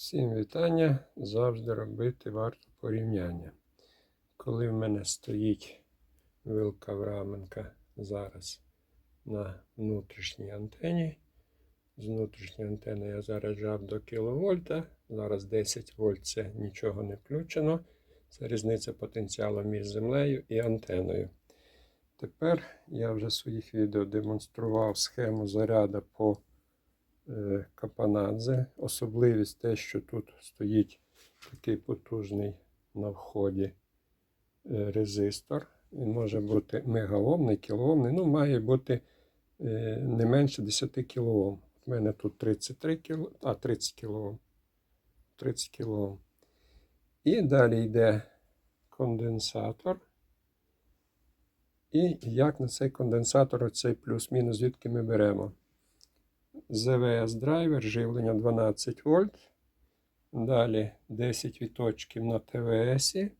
Всім вітання. Завжди робити варто порівняння. Коли в мене стоїть вилка Враменка зараз на внутрішній антені, з внутрішньої антени я заряджав до кіловольта. Зараз 10 вольт це нічого не включено. Це різниця потенціалу між землею і антеною. Тепер я вже в своїх відео демонстрував схему заряду по Капанадзе. Особливість те, що тут стоїть такий потужний на вході е, резистор. Він може бути мегаомний, кілоомний, ну має бути е, не менше 10 кОм. У мене тут 33 кіло, а 30 кОм. 30 кОм. І далі йде конденсатор. І як на цей конденсатор, оцей плюс-мінус, звідки ми беремо? ЗВС драйвер, живлення 12 вольт. Далі 10 відточків на ТВС.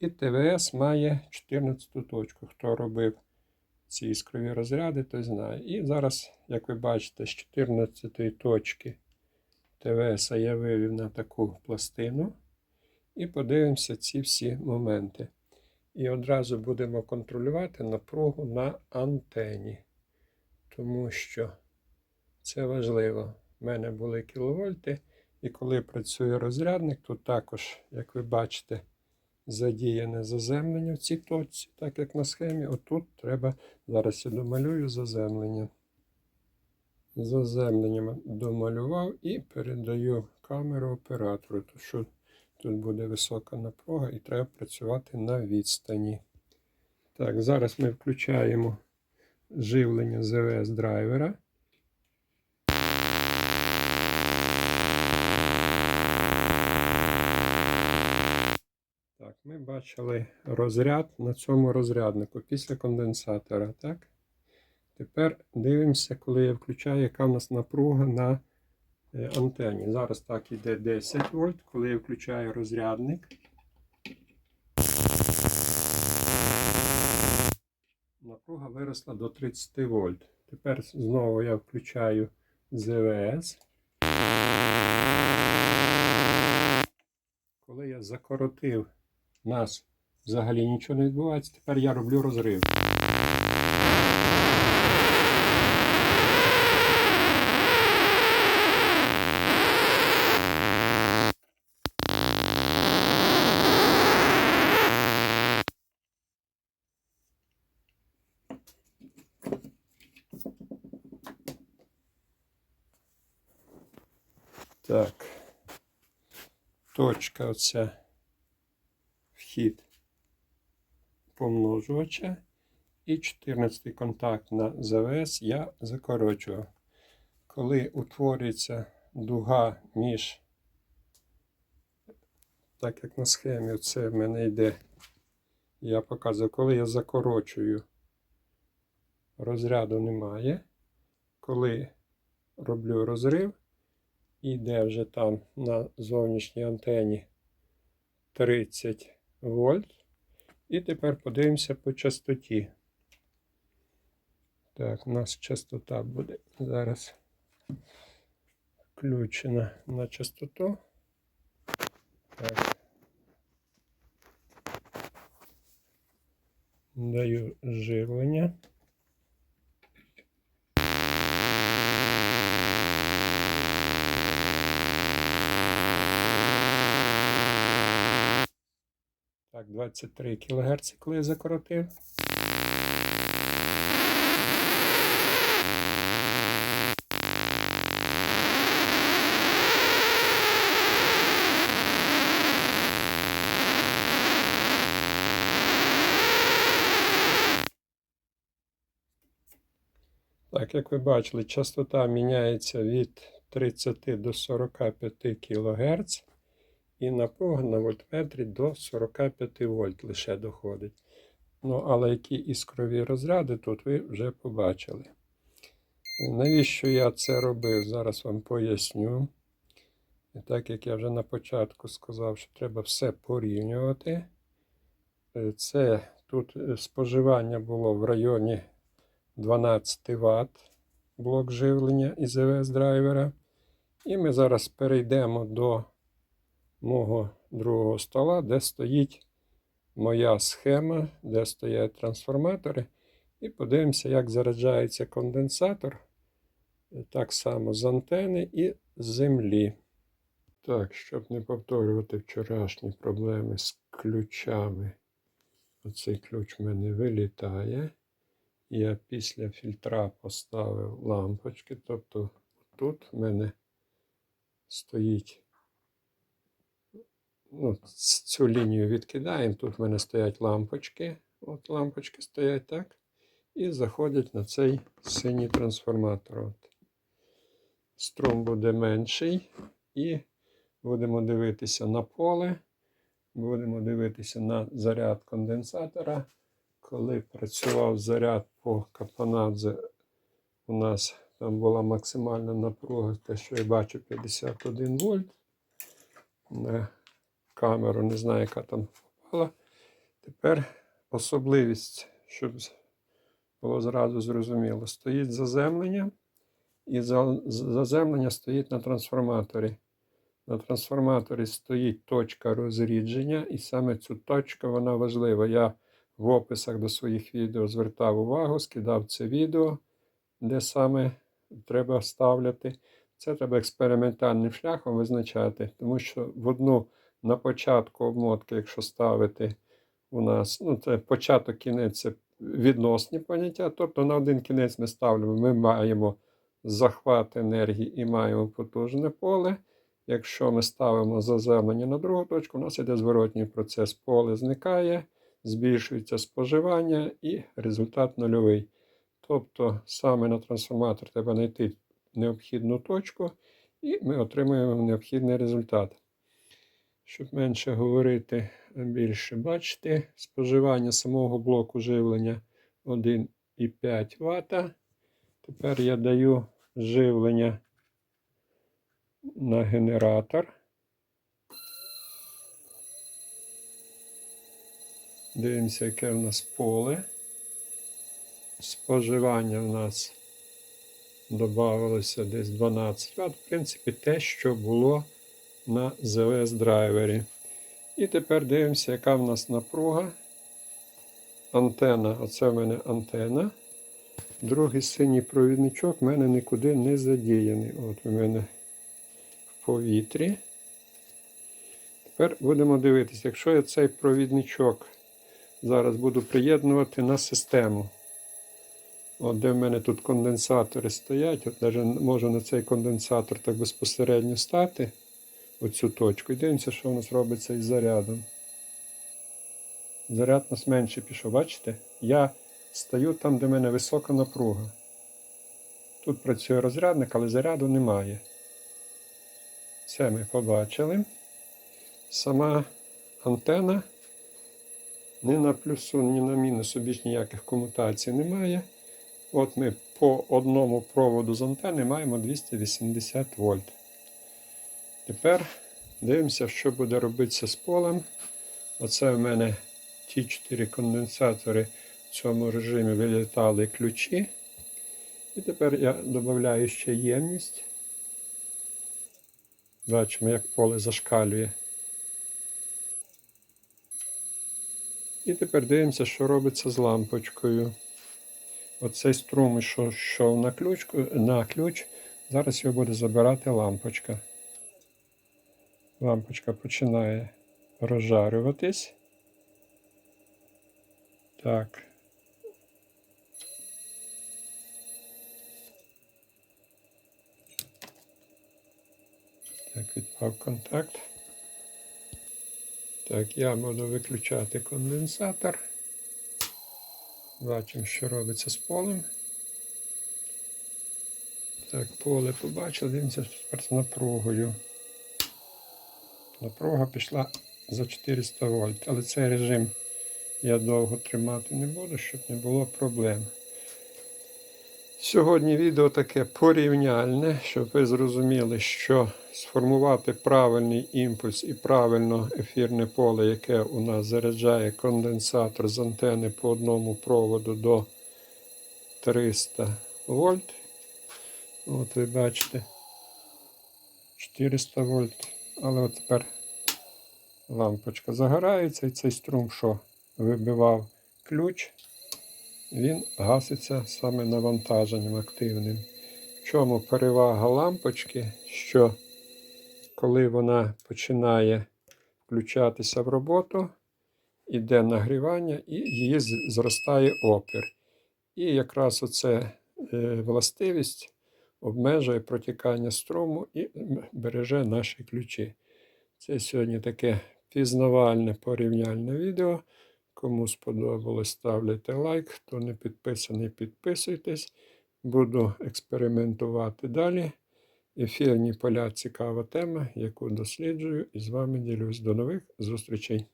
І ТВС має 14 точку. Хто робив ці іскрові розряди, той знає. І зараз, як ви бачите, з 14 точки ТВС я вивів на таку пластину. І подивимося ці всі моменти. І одразу будемо контролювати напругу на антені. Тому що це важливо. У мене були кіловольти, і коли працює розрядник, то також, як ви бачите, задіяне заземлення в цій точці, так як на схемі. Отут треба, зараз я домалюю заземлення. Заземленням домалював і передаю камеру оператору, тому що тут буде висока напруга і треба працювати на відстані. Так, зараз ми включаємо живлення ЗВС драйвера. Так, ми бачили розряд на цьому розряднику після конденсатора. Так? Тепер дивимося, коли я включаю, яка в нас напруга на е, антені. Зараз так іде 10 вольт. Коли я включаю розрядник. Напруга виросла до 30 вольт. Тепер знову я включаю ЗВС. Коли я закоротив нас взагалі нічого не відбувається, тепер я роблю розрив. Так. Точка оця вхід помножувача. І 14 контакт на ЗВС я закорочував. Коли утворюється дуга між, так як на схемі, це в мене йде, я показую, коли я закорочую, розряду немає. Коли роблю розрив, іде вже там на зовнішній антені 30 вольт. І тепер подивимося по частоті. Так, у нас частота буде зараз включена на частоту. Так. Даю живлення. Так, 23 кГц, коли я закоротив. Так, як ви бачили, частота міняється від 30 до 45 кГц. І напруга на вольтметрі до 45 вольт лише доходить. Ну, але які іскрові розряди тут ви вже побачили. Навіщо я це робив? Зараз вам поясню. І так як я вже на початку сказав, що треба все порівнювати. Е, Це тут е, споживання було в районі 12 Вт блок живлення із ЕВС драйвера. І ми зараз перейдемо до мого другого стола, де стоїть моя схема, де стоять трансформатори. І подивимося, як заряджається конденсатор. Так само з антени і з землі. Так, щоб не повторювати вчорашні проблеми з ключами. Оцей ключ в мене вилітає. Я після фільтра поставив лампочки. Тобто тут в мене стоїть. Ну, цю лінію відкидаємо. Тут в мене стоять лампочки. От лампочки стоять так. І заходять на цей синій трансформатор. От. Струм буде менший. І будемо дивитися на поле. Будемо дивитися на заряд конденсатора. Коли працював заряд по Капанадзе, у нас там була максимальна напруга, те, що я бачу, 51 вольт. На камеру не знаю, яка там попала. Тепер особливість, щоб було зразу зрозуміло, стоїть заземлення, і заземлення стоїть на трансформаторі. На трансформаторі стоїть точка розрідження, і саме цю точку вона важлива. Я в описах до своїх відео звертав увагу, скидав це відео, де саме треба ставляти. Це треба експериментальним шляхом визначати, тому що в одну на початку обмотки, якщо ставити у нас, ну це початок кінець це відносні поняття. Тобто на один кінець ми ставимо, ми маємо захват енергії і маємо потужне поле. Якщо ми ставимо заземлення на другу точку, у нас йде зворотній процес. Поле зникає, збільшується споживання і результат нульовий. Тобто саме на трансформатор треба знайти необхідну точку, і ми отримуємо необхідний результат. Щоб менше говорити, а більше бачити, споживання самого блоку живлення 1,5 Вт. Тепер я даю живлення на генератор. Дивимося, яке в нас поле. Споживання в нас додавалося десь 12 Вт. В принципі, те, що було на ZLS драйвері. І тепер дивимося, яка в нас напруга. Антена. Оце в мене антена. Другий синій провідничок в мене нікуди не задіяний. От у мене в повітрі. Тепер будемо дивитися, якщо я цей провідничок зараз буду приєднувати на систему. От де в мене тут конденсатори стоять, от навіть можу на цей конденсатор так безпосередньо стати, оцю точку, і дивимося, що у нас робиться із зарядом. Заряд у нас менше пішов, бачите? Я стою там, де в мене висока напруга. Тут працює розрядник, але заряду немає. Це ми побачили. Сама антена ні на плюсу, ні на мінусу більш ніяких комутацій немає. От ми по одному проводу з антени маємо 280 вольт. Тепер дивимося, що буде робитися з полем. Оце в мене ті 4 конденсатори в цьому режимі вилітали ключі. І тепер я додаю ще ємність. Бачимо, як поле зашкалює. І тепер дивимося, що робиться з лампочкою. Оцей струм, що йшов на, ключку, на ключ, зараз його буде забирати лампочка. Лампочка починає розжарюватись. Так. Так, відпав контакт. Так, я буду виключати конденсатор. Бачимо, що робиться з полем. Так, поле побачили, дивимося з напругою. Напруга пішла за 400 вольт, але цей режим я довго тримати не буду, щоб не було проблем. Сьогодні відео таке порівняльне, щоб ви зрозуміли, що сформувати правильний імпульс і правильно ефірне поле, яке у нас заряджає конденсатор з антени по одному проводу до 300 вольт. От ви бачите. 400 вольт. Але от тепер лампочка загорається, і цей струм, що вибивав ключ, він гаситься саме навантаженням активним. В чому перевага лампочки, що коли вона починає включатися в роботу, іде нагрівання і її зростає опір. І якраз оце е, властивість обмежує протікання струму і береже наші ключі. Це сьогодні таке пізнавальне порівняльне відео. Кому сподобалось, ставляйте лайк. Хто не підписаний, підписуйтесь. Буду експериментувати далі. Ефірні поля цікава тема, яку досліджую і з вами ділюсь. До нових зустрічей.